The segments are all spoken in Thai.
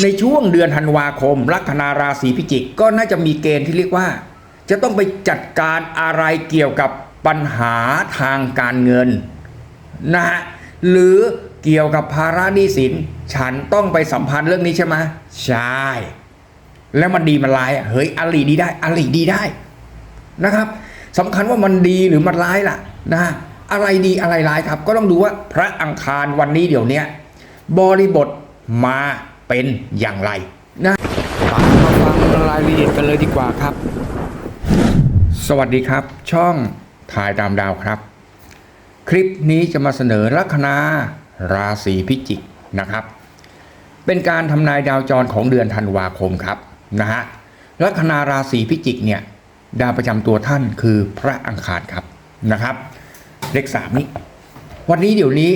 ในช่วงเดือนธันวาคม ลัคนาราศีพิจิกก็น่าจะมีเกณฑ์ที่เรียกว่า จะต้องไปจัดการอะไรเกี่ยวกับปัญหาทางการเงินนะฮะหรือเกี่ยวกับภาระหนี้สิน ฉันต้องไปสัมพันธ์เรื่องนี้ใช่ไหมใช่ แล้วมันดีมันร้ายเฮ้ยอลีดีได้อลีดีได้นะครับสำคัญว่ามันดีหรือมันร้ายล่ะนะฮะอะไรดีอะไรร้ายครับ ก็ต้องดูว่าพระอังคารวันนี้เดี๋ยวเนี้ยบริบทมา เป็นอย่างไรนะมาฟังรายละเอียดกันเลยดีกว่าครับ สวัสดีครับ ช่องถ่ายตามดาวครับ คลิปนี้จะมาเสนอลัคนาราศีพิจิกนะครับ เป็นการทำนายดาวจรของเดือนธันวาคมครับนะฮะลัคนาราศีพิจิกเนี่ยดาวประจำตัวท่านคือพระอังคารครับนะครับ เลขสามนี้ วันนี้เดี๋ยวนี้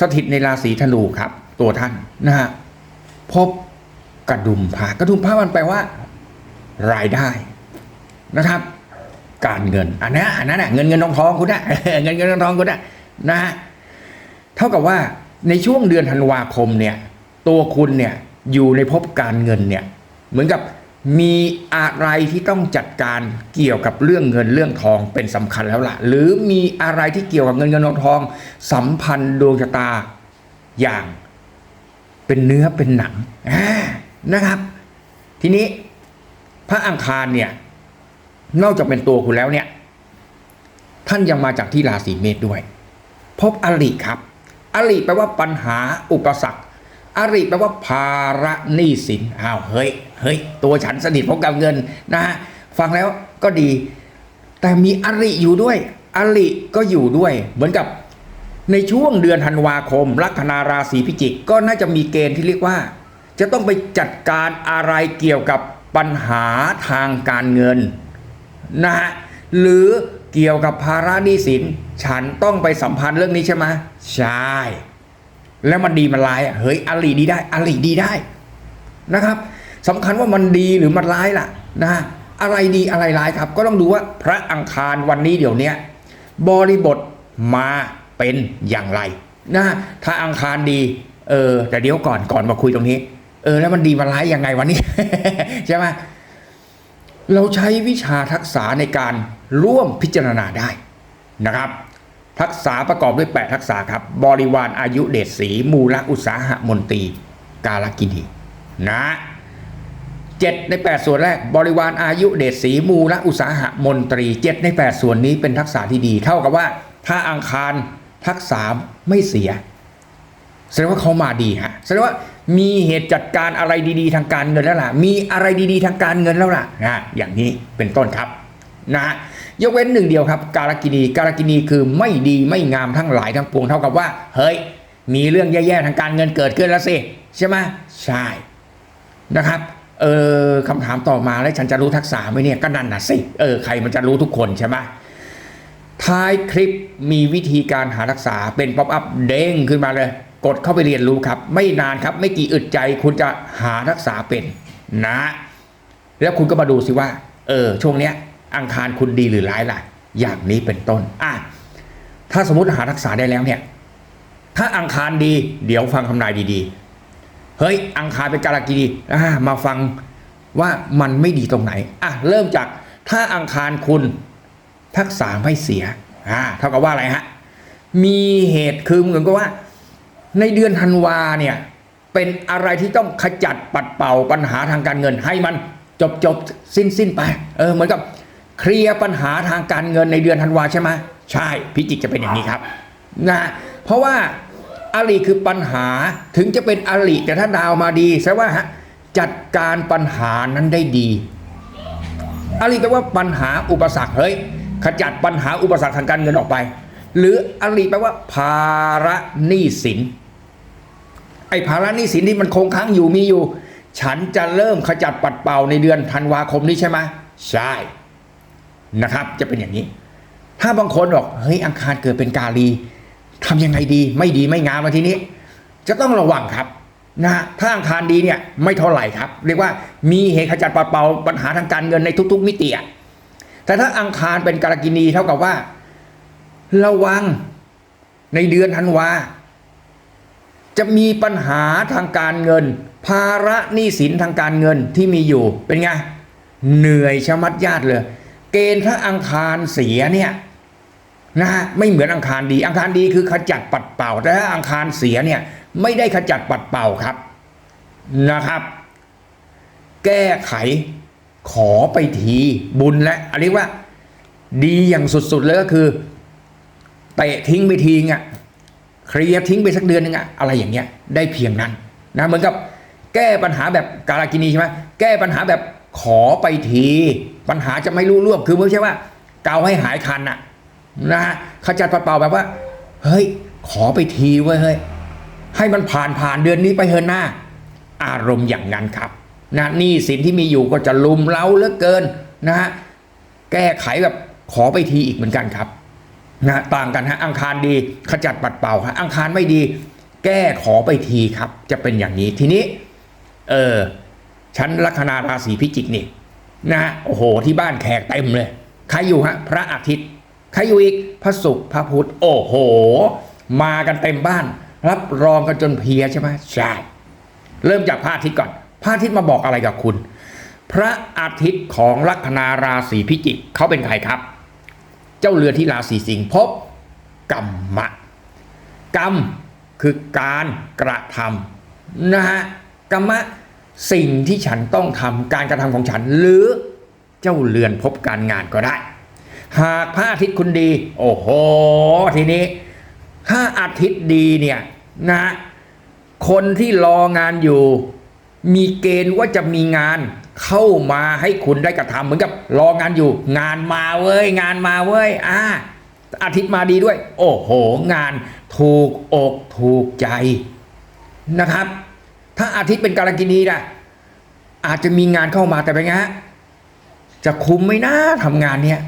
สถิตในราศีธนูครับ ตัวท่านนะฮะ พบกระดุมพระกระดุมพระมันแปลว่า รายได้นะครับ การเงินอันนั้นอันนั้นน่ะเงินเงินทองทองคุณนะเงินเงินทองทองคุณนะนะฮะเท่ากับว่าในช่วงเดือนธันวาคมเนี่ย ตัวคุณเนี่ยอยู่ในภพการเงินเนี่ยเหมือนกับมีอะไรที่ต้องจัดการเกี่ยวกับเรื่องเงินเรื่องทองเป็นสำคัญแล้วล่ะ หรือมีอะไรที่เกี่ยวกับเงินเงินทองทองสัมพันธ์ดวงชะตาอย่าง เป็นเนื้อเป็นหนังนะครับ ทีนี้พระอังคารเนี่ย นอกจากเป็นตัวคุณแล้วเนี่ย ท่านยังมาจากที่ราศีเมษด้วย พบอริครับ อริแปลว่าปัญหาอุปสรรคอริแปลว่าภาระหนี้สินอ้าวเฮ้ยเฮ้ยตัวฉันสนิทพบกับเงินนะฮะฟังแล้วก็ดี แต่มีอริอยู่ด้วย อริก็อยู่ด้วย เหมือนกับ ในช่วงเดือนธันวาคม ลัคนาราศีพิจิกก็น่าจะมีเกณฑ์ที่เรียกว่า จะต้องไปจัดการอะไรเกี่ยวกับปัญหาทางการเงินนะฮะหรือเกี่ยวกับภาระหนี้สิน ฉันต้องไปสัมพันธ์เรื่องนี้ใช่ไหมใช่ แล้วมันดีมันร้ายเฮ้ยอลีดีได้อลีดีได้นะครับสำคัญว่ามันดีหรือมันร้ายล่ะนะฮะอะไรดีอะไรร้ายครับ ก็ต้องดูว่าพระอังคารวันนี้เดี๋ยวเนี้ยบริบทมา เป็นอย่างไรนะฮะถ้าอังคารดี เออแต่เดี๋ยวก่อนก่อนมาคุยตรงนี้ เออ แล้วมันดีมันร้ายยังไงวันนี้ ใช่ไหมเราใช้วิชาทักษะในการร่วมพิจารณาได้นะครับ ทักษะประกอบด้วย 8 ทักษะครับ บริวารอายุเดชสีมูลอุตสาหะมนตรีกาลกินีนะเจ็ดใน 8 ส่วนแรก บริวารอายุเดชสีมูลอุตสาหะมนตรีเจ็ดใน 8 ส่วนนี้เป็นทักษะที่ดี เท่ากับว่าถ้าอังคาร ทักษะไม่เสีย แสดงว่าเขามาดีฮะแสดงว่ามีเหตุจัดการอะไรดีๆ ทางการเงินแล้วล่ะ มีอะไรดีๆ ทางการเงินแล้วล่ะนะอย่างนี้เป็นต้นครับนะฮะยกเว้นหนึ่งเดียวครับ การกินีการกินีคือไม่ดีไม่งามทั้งหลายทั้งปวงเท่ากับว่า เฮ้ย มีเรื่องแย่ๆทางการเงินเกิดขึ้นแล้วสิใช่ไหมใช่นะครับเออคำถามต่อมาแล้วฉันจะรู้ทักษะไหมเนี่ยก็นั่นน่ะสิเออใครมันจะรู้ทุกคนใช่ไหม ท้ายคลิปมีวิธีการหาทักษะเป็นป๊อปอัพเด้งขึ้นมาเลย กดเข้าไปเรียนรู้ครับ ไม่นานครับ ไม่กี่อึดใจคุณจะหาทักษะเป็นนะ แล้วคุณก็มาดูสิว่า เออ ช่วงเนี้ย อังคารคุณดีหรือร้ายล่ะ อย่างนี้เป็นต้นอะถ้าสมมติหาทักษะได้แล้วเนี่ย ถ้าอังคารดีเดี๋ยวฟังคำนายดีๆ เฮ้ย อังคารเป็นการกินีมาฟังว่ามันไม่ดีตรงไหนอะเริ่มจากถ้าอังคารคุณ ทักษะไม่เสียอ่าเท่ากับว่าอะไรฮะมีเหตุคือเหมือนกับว่า ในเดือนธันวาเนี่ยเป็นอะไรที่ต้องขจัดปัดเป่าปัญหาทางการเงินให้มันจบจบสิ้นสิ้นไป เออเหมือนกับเคลียร์ปัญหาทางการเงินในเดือนธันวาใช่ไหมใช่พิจิกจะเป็นอย่างนี้ครับนะเพราะว่าอริคือปัญหาถึงจะเป็นอริแต่ถ้าดาวมาดีแสดงว่าฮะจัดการปัญหานั้นได้ดีอริแปลว่าปัญหาอุปสรรคเฮ้ย ขจัดปัญหาอุปสรรคทางการเงินออกไป หรืออริแปลว่า ภาระหนี้สินไอ้ภาระหนี้สินที่มันคงค้างอยู่มีอยู่ ฉันจะเริ่มขจัดปัดเป่าในเดือนธันวาคมนี้ใช่ไหมใช่นะครับ จะเป็นอย่างนี้ ถ้าบางคนบอกเฮ้ยอังคารเกิดเป็นกาลีทำยังไงดี ไม่ดีไม่งามมาทีนี้ จะต้องระวังครับนะฮะถ้าอังคารดีเนี่ยไม่เท่าไหร่ครับ เรียกว่ามีเหตุขจัดปัดเป่าปัญหาทางการเงินในทุก ๆ มิติอะ แต่ถ้าอังคารเป็นการกินีเท่ากับว่า ระวังในเดือนธันวา จะมีปัญหาทางการเงิน ภาระหนี้สินทางการเงินที่มีอยู่เป็นไง เหนื่อยชะมัดญาติเลย เกณฑ์ถ้าอังคารเสียเนี่ยนะฮะไม่เหมือนอังคารดี อังคารดีคือขจัดปัดเป่า แต่ถ้าอังคารเสียเนี่ยไม่ได้ขจัดปัดเป่าครับนะครับ แก้ไข ขอไปทีบุญและอันนี้ว่า ดีอย่างสุดๆเลยก็คือเตะทิ้งไปทิ้งอะเคลียร์ทิ้งไปสักเดือนนึงอะอะไรอย่างเงี้ยได้เพียงนั้นนะเหมือนกับแก้ปัญหาแบบกาลากินีใช่ไหมแก้ปัญหาแบบขอไปที ปัญหาจะไม่รู้ร่วมคือไม่ใช่ว่าเกาให้หายคันอะนะฮะขจัดปัดเป่าแบบว่า เฮ้ย ขอไปทีเว้ยเฮ้ยให้มันผ่านผ่านเดือนนี้ไปเฮินหน้า อารมณ์อย่างนั้นครับ นะหนี่สินที่มีอยู่ก็จะลุมเล้าเหลือเกินนะฮะแก้ไขแบบขอไปทีอีกเหมือนกันครับนะต่างกันฮะอังคารดีขจัดปัดเป่าฮะอังคารไม่ดี แก้ขอไปทีครับ จะเป็นอย่างนี้ทีนี้เออชั้นลัคนาราศีพิจิกนี่นะฮะโอ้โหที่บ้านแขกเต็มเลยใครอยู่ฮะพระอาทิตย์ใครอยู่อีกพระศุกร์พระพุธโอ้โห มากันเต็มบ้าน รับรองกันจนเพียใช่ไหมใช่เริ่มจากพระอาทิตย์ก่อน พระอาทิตย์มาบอกอะไรกับคุณ พระอาทิตย์ของลัคนาราศีพิจิกเขาเป็นใครครับ เจ้าเรือที่ราศีสิงห์พบกรรมะกรรมคือการกระทำนะฮะกรรมะสิ่งที่ฉันต้องทำการกระทำของฉัน หรือเจ้าเรือนพบการงานก็ได้ หากพระอาทิตย์คุณดี โอ้โห ทีนี้ ถ้าอาทิตย์ดีเนี่ยนะคนที่รองานอยู่ มีเกณฑ์ว่าจะมีงานเข้ามาให้คุณได้กระทำเหมือนกับรองานอยู่ งานมาเว้ย งานมาเว้ยอ่าอาทิตย์มาดีด้วย โอ้โห งานถูกอกถูกใจนะครับ ถ้าอาทิตย์เป็นการกินีนะอาจจะมีงานเข้ามาแต่เป็นไงฮะจะคุ้มไหมนะทำงานเนี้ย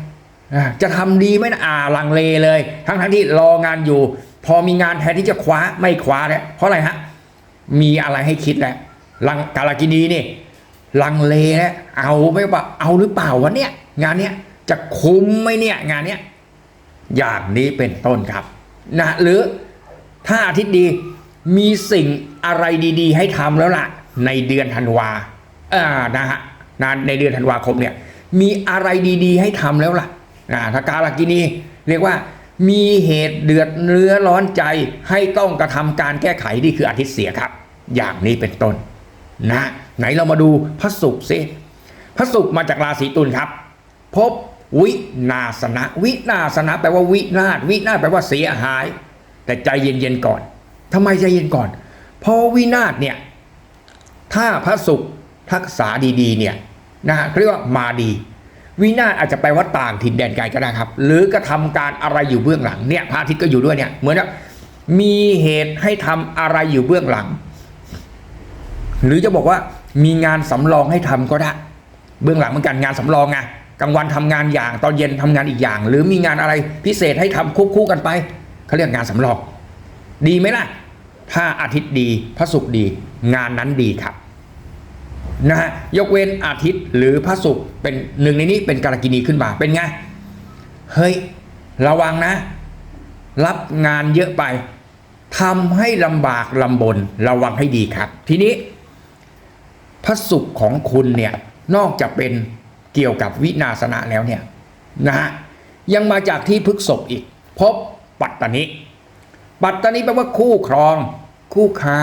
จะทำดีไหมนะอ่าลังเลเลย ทั้งทั้งที่รองานอยู่ พอมีงานแทนที่จะคว้าไม่คว้าแล้วเพราะอะไรฮะมีอะไรให้คิดแล้ว ลังกาลกินีนี่ลังเลแล้วเอาไม่ว่าเอาหรือเปล่าวะเนี่ยงานเนี้ยจะคุ้มไหมเนี่ยงานเนี้ยอย่างนี้เป็นต้นครับนะหรือถ้าอาทิตย์ดีมีสิ่งอะไรดีๆ ให้ทำแล้วล่ะ ในเดือนธันวาอ่านะฮะนะในเดือนธันวาคมเนี่ยมีอะไรดีๆ ให้ทำแล้วล่ะอ่าถ้ากาลกินีเรียกว่ามีเหตุเดือดเนื้อร้อนใจให้ต้องกระทำการแก้ไขนี่คืออาทิตย์เสียครับ อย่างนี้เป็นต้น นะไหนเรามาดูพระศุกร์ซิพระศุกร์มาจากราศีตุลครับ พบวินาสนะ วินาสนะแปลว่าวินาศวินาศแปลว่าเสียหาย แต่ใจเย็นๆก่อนทำไมใจเย็นก่อน เพราะวินาศเนี่ยถ้าพระศุกร์ทักษาดีๆเนี่ยนะฮะเรียกว่ามาดี วินาศอาจจะแปลว่าต่างถิ่นแดนไกลก็ได้ครับ หรือกระทำการอะไรอยู่เบื้องหลังเนี่ยพระอาทิตย์ก็อยู่ด้วยเนี่ยเหมือนกับมีเหตุให้ทำอะไรอยู่เบื้องหลัง หรือจะบอกว่ามีงานสำรองให้ทำก็ได้ เบื้องหลังเหมือนกันงานสำรองไงกลางวันทำงานอย่างตอนเย็นทำงานอีกอย่าง หรือมีงานอะไรพิเศษให้ทำควบคู่กันไปเขาเรียกงานสำรอง ดีไหมล่ะ ถ้าอาทิตย์ดีพระศุกร์ดีงานนั้นดีครับนะฮะยกเว้นอาทิตย์หรือพระศุกร์เป็นหนึ่งในนี้เป็นกาลกินีขึ้นมาเป็นไงเฮ้ยระวังนะ รับงานเยอะไปทำให้ลำบากลำบนระวังให้ดีครับ ทีนี้ พระศุกร์ของคุณเนี่ยนอกจากเป็นเกี่ยวกับวินาสนะแล้วเนี่ยนะฮะยังมาจากที่พฤกษบอีก พบปัตตานิ ปัตตานิแปลว่าคู่ครอง คู่ค้า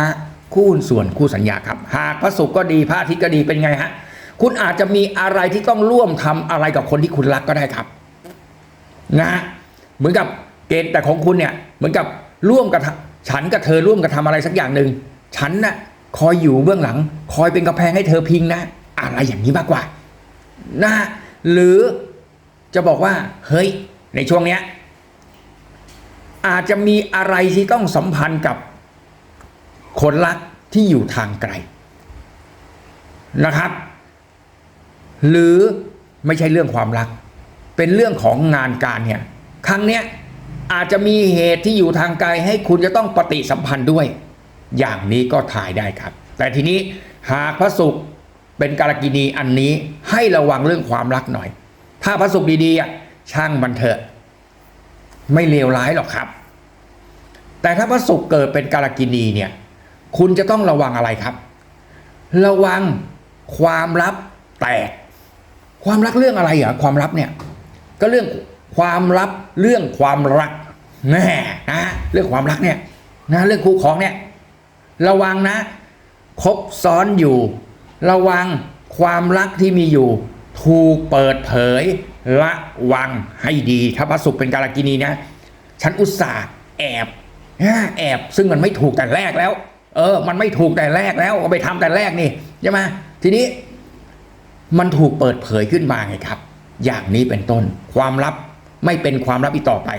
คู่ส่วนคู่สัญญาครับ หากพระศุกร์ก็ดีพระอาทิตย์ก็ดีเป็นไงฮะคุณอาจจะมีอะไรที่ต้องร่วมทำอะไรกับคนที่คุณรักก็ได้ครับนะเหมือนกับเกณฑ์แต่ของคุณเนี่ยเหมือนกับร่วมกับฉันกับเธอร่วมกันทำอะไรสักอย่างหนึ่งฉันน่ะ คอยอยู่เบื้องหลัง คอยเป็นกระแพงให้เธอพิงนะ อะไรอย่างนี้มากกว่านะหรือจะบอกว่า เฮ้ย ในช่วงเนี้ย อาจจะมีอะไรที่ต้องสัมพันธ์กับคนรักที่อยู่ทางไกลนะครับ หรือไม่ใช่เรื่องความรัก เป็นเรื่องของงานการเนี่ย ครั้งเนี้ยอาจจะมีเหตุที่อยู่ทางไกลให้คุณจะต้องปฏิสัมพันธ์ด้วย อย่างนี้ก็ถ่ายได้ครับ แต่ทีนี้หากพระศุกร์เป็นกาลกินีอันนี้ให้ระวังเรื่องความรักหน่อย ถ้าพระศุกร์ดีๆอะช่างมันเถอะ ไม่เลวร้ายหรอกครับ แต่ถ้าพระศุกร์เกิดเป็นกาลกินีเนี่ย คุณจะต้องระวังอะไรครับ ระวังความลับแตก ความรักเรื่องอะไรเหรอความลับเนี่ย ก็เรื่องความลับเรื่องความรักแน่นะเรื่องความรักเนี่ยนะเรื่องคู่ของเนี่ย ระวังนะคบซ้อนอยู่ ระวังความรักที่มีอยู่ ถูกเปิดเผยระวังให้ดี ถ้าพระสุขเป็นการากินีนะ ฉันอุตส่าห์แอบแอบซึ่งมันไม่ถูกแต่แรกแล้ว เออ มันไม่ถูกแต่แรกแล้วเอาไปทำแต่แรกนี่ใช่ไหมทีนี้ มันถูกเปิดเผยขึ้นมาไงครับ อย่างนี้เป็นต้น ความลับไม่เป็นความลับอีกต่อไป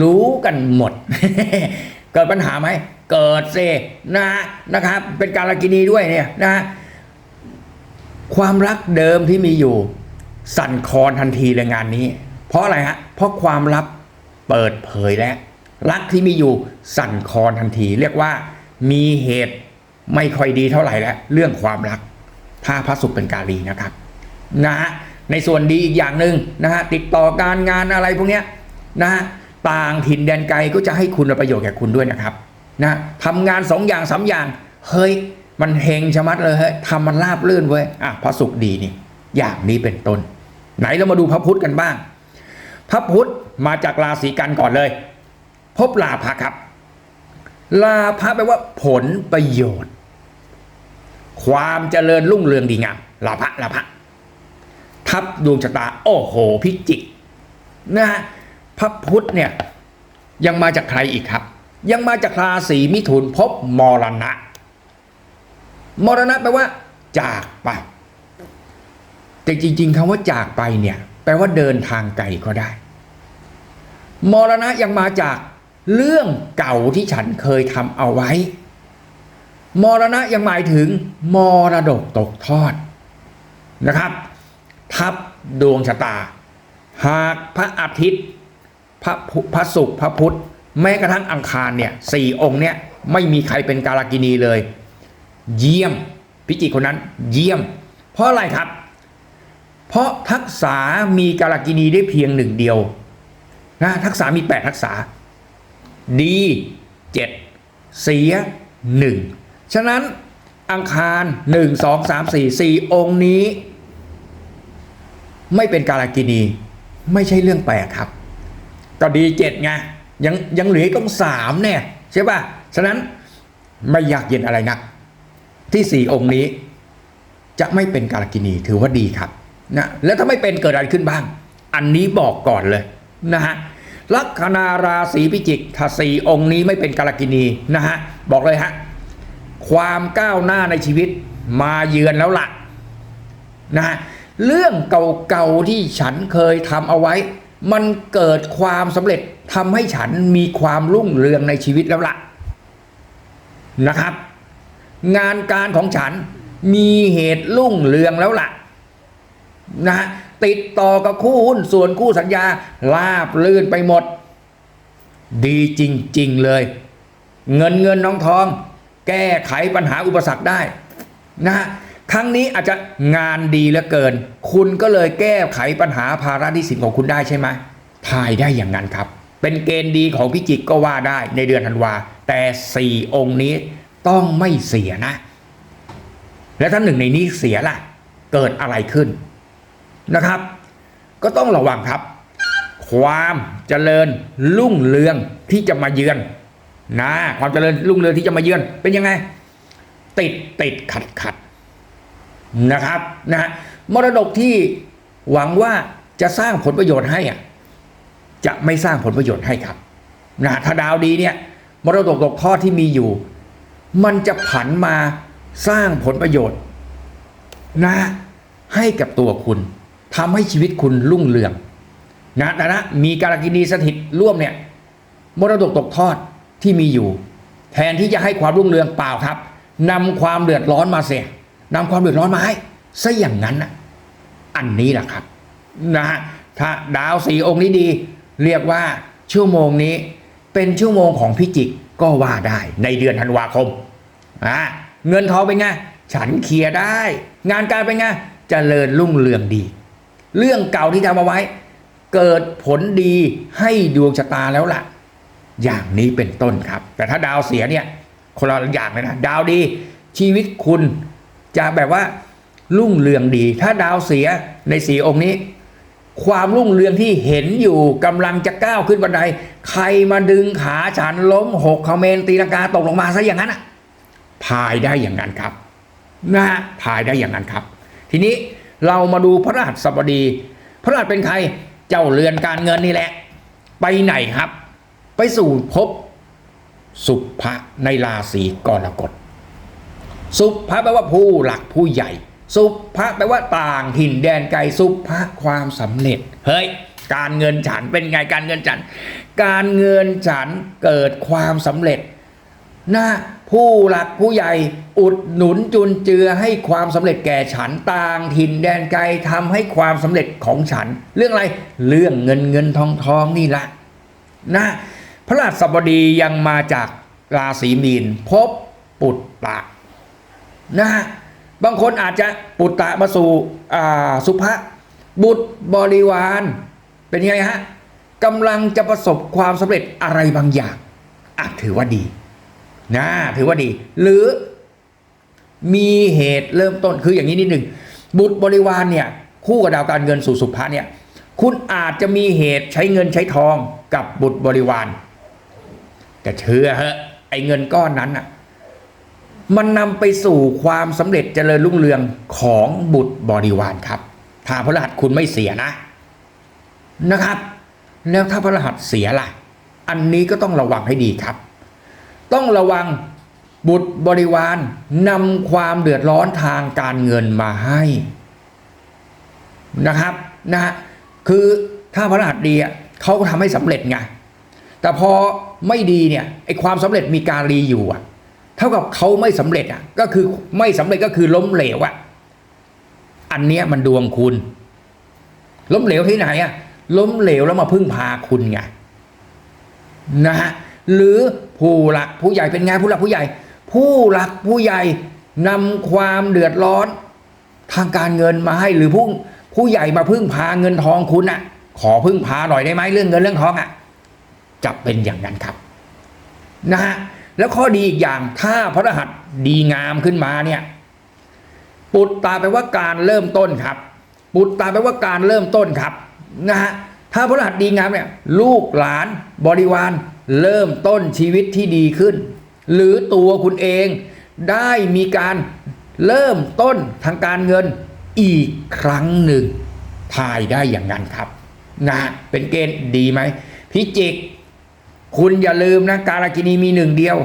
รู้กันหมด เกิดปัญหาไหม เกิดเซนะนะครับ เป็นการกินีด้วยเนี่ยนะความรักเดิมที่มีอยู่ สั่นคลอนทันทีเลยงานนี้ เพราะอะไรฮะเพราะความลับเปิดเผยแล้วรักที่มีอยู่สั่นคลอนทันที เรียกว่ามีเหตุไม่ค่อยดีเท่าไหร่แล้วเรื่องความรัก ถ้าพระสุขเป็นกาลีนะครับนะฮะในส่วนดีอีกอย่างหนึ่งนะฮะติดต่อการงานอะไรพวกเนี้ยนะฮะต่างถิ่นแดนไกลก็จะให้คุณประโยชน์แก่คุณด้วยนะครับ นะทำงานสองอย่างสามอย่าง เฮ้ย มันเฮงชะมัดเลยเฮ้ยทำมันราบลื่นเว้ยอะพระสุขดีนี่ อย่างนี้เป็นต้น ไหนเรามาดูพระพุธกันบ้าง พระพุธมาจากราศีกันก่อนเลย พบลาภะครับ ลาภะแปลว่า ผลประโยชน์ ความเจริญรุ่งเรืองดีงามลาภะลาภะทับดวงชะตา โอ้โห พิจิกนะฮะพระพุธเนี่ยยังมาจากใครอีกครับ ยังมาจากราศีมิถุนพบมรณะ มรณะแปลว่า จากไป แต่จริง ๆคำว่าจากไปเนี่ย แปลว่าเดินทางไกลก็ได้ มรณะยังมาจากเรื่องเก่าที่ฉันเคยทำเอาไว้ มรณะยังหมายถึง มรดกตกทอดนะครับ ทับดวงชะตา หากพระอาทิตย์ พระพุพระศุกร์พระพุธ แม้กระทั่งอังคารเนี่ยสี่องค์เนี่ยไม่มีใครเป็นการากินีเลย เยี่ยมพิจิกคนนั้นเยี่ยม เพราะอะไรครับ เพราะทักษะมีการากินีได้เพียงหนึ่งเดียวนะทักษะมีแปดทักษะดีเจ็ดเสียหนึ่งฉะนั้นอังคารหนึ่งสองสามสี่สี่องค์นี้ ไม่เป็นการากินี ไม่ใช่เรื่องแปลกครับ ก็ดีเจ็ดไง ยังยังเหลือต้องสามเนี่ยใช่ป่ะ ฉะนั้นไม่อยากเย็นอะไรนัก ที่สี่องค์นี้ จะไม่เป็นการกินีถือว่าดีครับนะแล้วถ้าไม่เป็นเกิดอะไรขึ้นบ้าง อันนี้บอกก่อนเลยนะฮะลัคนาราศีพิจิกถ้าสี่องค์นี้ไม่เป็นการากินีนะฮะบอกเลยฮะความก้าวหน้าในชีวิตมาเยือนแล้วล่ะนะฮะเรื่องเก่าๆที่ฉันเคยทำเอาไว้ มันเกิดความสำเร็จทำให้ฉันมีความรุ่งเรืองในชีวิตแล้วล่ะนะครับ งานการของฉันมีเหตุรุ่งเรืองแล้วล่ะนะฮะติดต่อกับคู่หุ้นส่วนคู่สัญญาลาบลื่นไปหมด ดีจริง ๆ เลย เงินเงินน้องทอง แก้ไขปัญหาอุปสรรคได้นะ ฮะครั้งนี้อาจจะงานดีเหลือเกิน คุณก็เลยแก้ไขปัญหาภาระหนี้สินของคุณได้ใช่ไหมทายได้อย่างนั้นครับ เป็นเกณฑ์ดีของพิจิกก็ว่าได้ในเดือนธันวา แต่สี่องค์นี้ต้องไม่เสียนะ และถ้าหนึ่งในนี้เสียล่ะ เกิดอะไรขึ้นนะครับ ก็ต้องระวังครับ ความเจริญรุ่งเรืองที่จะมาเยือนนะความเจริญรุ่งเรืองที่จะมาเยือน เป็นยังไง ติดติดขัดขัด นะครับนะมรดกที่หวังว่าจะสร้างผลประโยชน์ให้อะจะไม่สร้างผลประโยชน์ให้ครับนะถ้าดาวดีเนี่ยมรดกตกทอดที่มีอยู่ มันจะผันมาสร้างผลประโยชน์ นะ ให้กับตัวคุณทำให้ชีวิตคุณรุ่งเรือง นะแต่นะมีการกินีสถิตร่วมเนี่ยมรดกตกทอดที่มีอยู่ แทนที่จะให้ความรุ่งเรืองเปล่าครับนำความเดือดร้อนมาเสีย นำความเดือดร้อนมาให้ซะอย่างนั้นนะอันนี้แหละครับนะฮะถ้าดาวสีองค์นี้ดี เรียกว่าชั่วโมงนี้เป็นชั่วโมงของพิจิกก็ว่าได้ในเดือนธันวาคมอ่าเงินทองเป็นไงฉันเคลียร์ได้ งานการเป็นไงจเจริญรุ่งเรืองดี เรื่องเก่าที่ทำเอาไว้ เกิดผลดีให้ดวงชะตาแล้วล่ะ อย่างนี้เป็นต้นครับ แต่ถ้าดาวเสียเนี่ยคนละอย่างเลยนะ ดาวดี ชีวิตคุณ จะแบบว่ารุ่งเรืองดี ถ้าดาวเสียในสีองค์นี้ ความรุ่งเรืองที่เห็นอยู่กำลังจะก้าวขึ้นบันได ใครมาดึงขาฉันล้มหกคอมเมนตีลังกาตกลงมาซะอย่างนั้นอะพายได้อย่างนั้นครับนะฮะพายได้อย่างนั้นครับ ทีนี้เรามาดูพระรหัสบดี พระรหัสเป็นใครเจ้าเรือนการเงินนี่แหละ ไปไหนครับ ไปสู่ภพสุภะในราศีกรกฎ สุภะแปลว่าผู้หลักผู้ใหญ่ สุภะแปลว่าต่างถิ่นแดนไกลสุภะความสำเร็จ เฮ้ย การเงินฉันเป็นไงการเงินฉัน การเงินฉันเกิดความสำเร็จนะผู้หลักผู้ใหญ่อุดหนุนจุนเจือให้ความสำเร็จแก่ฉันต่างถิ่นแดนไกลทำให้ความสำเร็จของฉัน เรื่องอะไรเรื่องเงินเงินทองทองนี่ละนะพระราชบดียังมาจากราศีมีนพบปุตตะ นะฮะบางคนอาจจะปุตตะมาสู่สุภะบุตรบริวาร เป็นไงฮะกำลังจะประสบความสำเร็จอะไรบางอย่างอะถือว่าดีนะถือว่าดี หรือมีเหตุเริ่มต้นคืออย่างนี้นิดหนึ่งบุตรบริวารเนี่ยคู่กับดาวการเงินสู่สุภะเนี่ยคุณอาจจะมีเหตุใช้เงินใช้ทองกับบุตรบริวาร แต่เชื่อฮะไอ้เงินก้อนนั้นอะ มันนำไปสู่ความสำเร็จเจริญรุ่งเรืองของบุตรบริวารครับ ถ้าพระรหัสคุณไม่เสียนะนะครับ แล้วถ้าพระรหัสเสียล่ะ อันนี้ก็ต้องระวังให้ดีครับ ต้องระวังบุตรบริวารนำความเดือดร้อนทางการเงินมาให้นะครับนะฮะคือถ้าพระรหัสดีอะเขาก็ทำให้สำเร็จไงแต่พอไม่ดีเนี่ยไอความสำเร็จมีการรีอยู่อะ เท่ากับเขาไม่สำเร็จอะก็คือไม่สำเร็จก็คือล้มเหลวอะอันเนี้ยมันดวงคุณ ล้มเหลวที่ไหนอะล้มเหลวแล้วมาพึ่งพาคุณไงนะฮะหรือผู้หลักผู้ใหญ่เป็นไงผู้หลักผู้ใหญ่ ผู้หลักผู้ใหญ่นำความเดือดร้อน ทางการเงินมาให้หรือผู้ผู้ใหญ่มาพึ่งพาเงินทองคุณอะ ขอพึ่งพาหน่อยได้ไหมเรื่องเงินเรื่องทองอะจะเป็นอย่างนั้นครับ นะฮะ แล้วข้อดีอีกอย่างถ้าพระรหัสดีงามขึ้นมาเนี่ย ปุตตาแปลว่าการเริ่มต้นครับ ปุตตาแปลว่าการเริ่มต้นครับนะฮะถ้าพระรหัสดีงามเนี่ยลูกหลานบริวารเริ่มต้นชีวิตที่ดีขึ้น หรือตัวคุณเองได้มีการเริ่มต้นทางการเงินอีกครั้งหนึ่งทายได้อย่างนั้นครับนะเป็นเกณฑ์ดีไหมพิจิก คุณอย่าลืมนะการากินีมีหนึ่งเดียว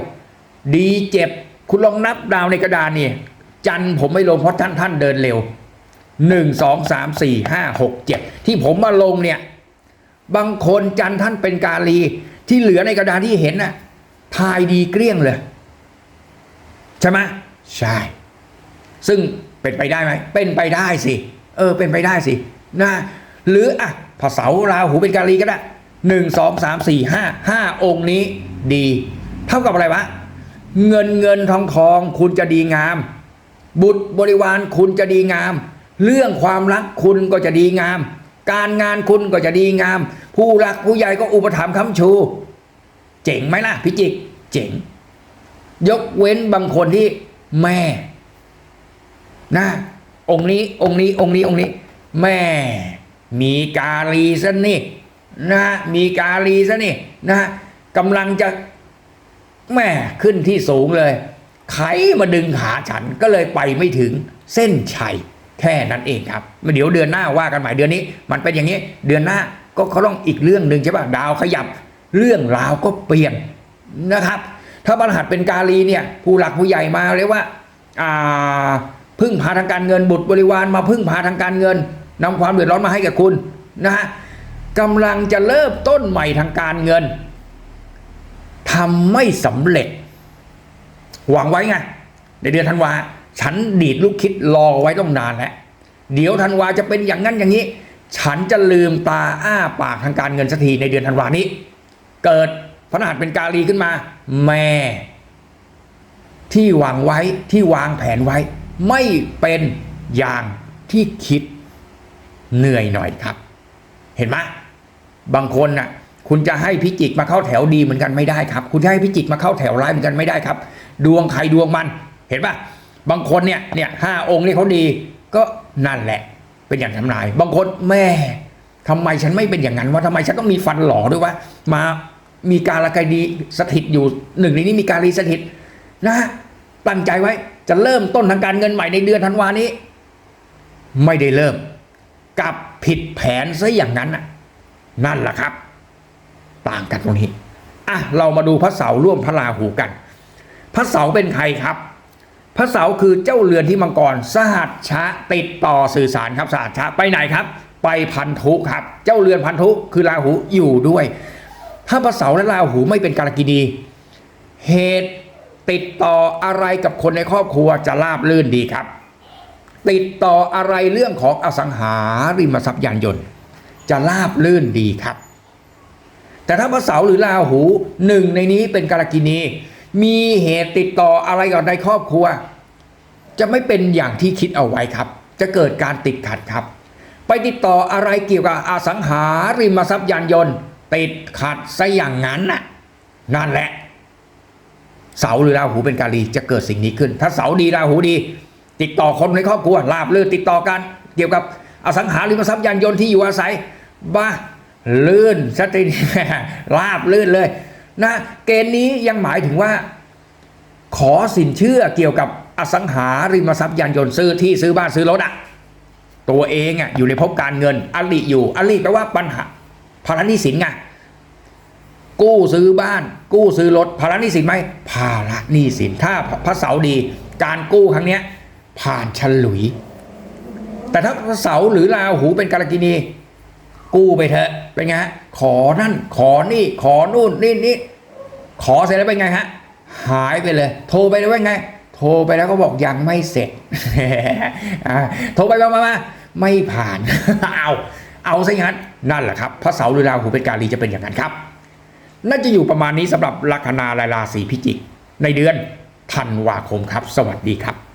ดีเจ็บ คุณลองนับดาวในกระดานนี่จันผมไม่ลงเพราะท่านท่านเดินเร็วหนึ่งสองสามสี่ห้าหกเจ็ดที่ผมมาลงเนี่ย บางคนจันท่านเป็นกาลีที่เหลือในกระดานที่เห็นน่ะทายดีเกลี้ยงเลย ใช่ไหมใช่ ซึ่งเป็นไปได้ไหมเป็นไปได้สิ เออ เป็นไปได้สินะหรืออะพระเสาราหูเป็นกาลีก็ได้ หนึ่งสองสามสี่ห้าห้าองค์นี้ดี เท่ากับอะไรวะ เงินเงินทองทองคุณจะดีงาม บุตรบริวารคุณจะดีงาม เรื่องความรักคุณก็จะดีงาม การงานคุณก็จะดีงาม ผู้รักผู้ใหญ่ก็อุปถัมภ์ค้ำชู เจ๋งไหมล่ะพิจิก เจ๋ง ยกเว้นบางคนที่แม่ นะ องค์นี้องค์นี้องค์นี้องค์นี้ แม่ มีกาลีซะนี่ นะมีกาลีซะนี่นะกำลังจะแม่ขึ้นที่สูงเลยใครมาดึงขาฉันก็เลยไปไม่ถึงเส้นชัยแค่นั้นเองครับเดี๋ยวเดือนหน้าว่ากันใหม่เดือนนี้ มันเป็นอย่างนี้ เดือนหน้าก็เขาต้องอีกเรื่องหนึ่งใช่ป่ะดาวขยับ เรื่องราวก็เปลี่ยนนะครับ ถ้าบรรหัสเป็นกาลีเนี่ยผู้หลักผู้ใหญ่มาเรียกว่าอ่าพึ่งพาทางการเงินบุตรบริวารมาพึ่งพาทางการเงินนำความเดือดร้อนมาให้กับคุณนะฮะ กำลังจะเริ่มต้นใหม่ทางการเงินทำไม่สำเร็จ หวังไว้ไง ในเดือนธันวา ฉันดีดลูกคิดรอไว้ต้องนานแล้วเดี๋ยวธันวาจะเป็นอย่างนั้นอย่างนี้ ฉันจะลืมตาอ้าปากทางการเงินสักทีในเดือนธันวานี้ เกิดพระรหัสเป็นกาลีขึ้นมา แม่ ที่วางไว้ที่วางแผนไว้ ไม่เป็นอย่างที่คิดเหนื่อยหน่อยครับ เห็นไหม บางคนน่ะ คุณจะให้พิจิกมาเข้าแถวดีเหมือนกันไม่ได้ครับ คุณจะให้พิจิกมาเข้าแถวร้ายเหมือนกันไม่ได้ครับ ดวงใครดวงมัน เห็นปะบางคนเนี่ยเนี่ยห้าองค์นี่เขาดี ก็นั่นแหละ เป็นอย่างทำนาย บางคนแม่ทำไมฉันไม่เป็นอย่างนั้นว่าทำไมฉันต้องมีฟันหล่อด้วยวะมามีการละกายดีสถิตอยู่หนึ่งในนี้มีการีสถิตนะตั้งใจไว้จะเริ่มต้นทางการเงินใหม่ในเดือนธันวานี้ ไม่ได้เริ่ม กับผิดแผนซะอย่างนั้นน่ะ นั่นแหละครับ ต่างกันตรงนี้อะเรามาดูพระเสาร่วมพระราหูกัน พระเสาเป็นใครครับ พระเสาคือเจ้าเรือนที่มังกรสหัสชะติดต่อสื่อสารครับสหัสชะไปไหนครับ ไปพันธุครับ เจ้าเรือนพันธุคือราหูอยู่ด้วย ถ้าพระเสาและราหูไม่เป็นกาลกินีเหตุติดต่ออะไรกับคนในครอบครัวจะราบลื่นดีครับ ติดต่ออะไรเรื่องของอสังหาริมทรัพย์ยานยนต์ จะราบลื่นดีครับ แต่ถ้าพระเสาหรือราหูหนึ่งในนี้เป็นกาลกินี มีเหตุติดต่ออะไรกับในครอบครัว จะไม่เป็นอย่างที่คิดเอาไว้ครับ จะเกิดการติดขัดครับ ไปติดต่ออะไรเกี่ยวกับอสังหาริมทรัพย์ยานยนต์ ติดขัดซะอย่างนั้นน่ะนั่นแหละเสาหรือราหูเป็นกาลีจะเกิดสิ่งนี้ขึ้น ถ้าเสาดีราหูดี ติดต่อคนในครอบครัวลาบเลื่นติดต่อกัน เกี่ยวกับอสังหาริมทรัพย์ยานยนต์ที่อยู่อาศัย บ้าลื่นสติลาบลื่นเลยนะเกณฑ์นี้ยังหมายถึงว่า ขอสินเชื่อเกี่ยวกับอสังหาริมทรัพย์ยานยนต์ซื้อที่ซื้อบ้านซื้อรถอะตัวเองอะอยู่ในภพการเงินอลิอยู่อลิแปลว่าปัญหาภาระหนี้สินไงกู้ซื้อบ้าน กู้ซื้อรถภาระหนี้สินไหมภาระหนี้สินถ้าพระเสาร์ดี การกู้ครั้งเนี้ยผ่านฉลุย แต่ถ้าพระเสาร์หรือราหูเป็นกาลกินี กู้ไปเถอะเป็นไงฮะขอนั่นขอนี่ขอนู่นนี่นี่ขอเสร็จแล้วเป็นไงฮะหายไปเลย โทรไปแล้วว่าไง โทรไปแล้วก็บอกยังไม่เสร็จอ่าโทรไปมามาไม่ผ่านเอาเอาซะงนั้นนั่นแหละครับพระเสาร์หรือราหูเป็นกาลีจะเป็นอย่างนั้นครับน่าจะอยู่ประมาณนี้สำหรับลัคนาลายราศีพิจิก ในเดือนธันวาคมครับ สวัสดีครับ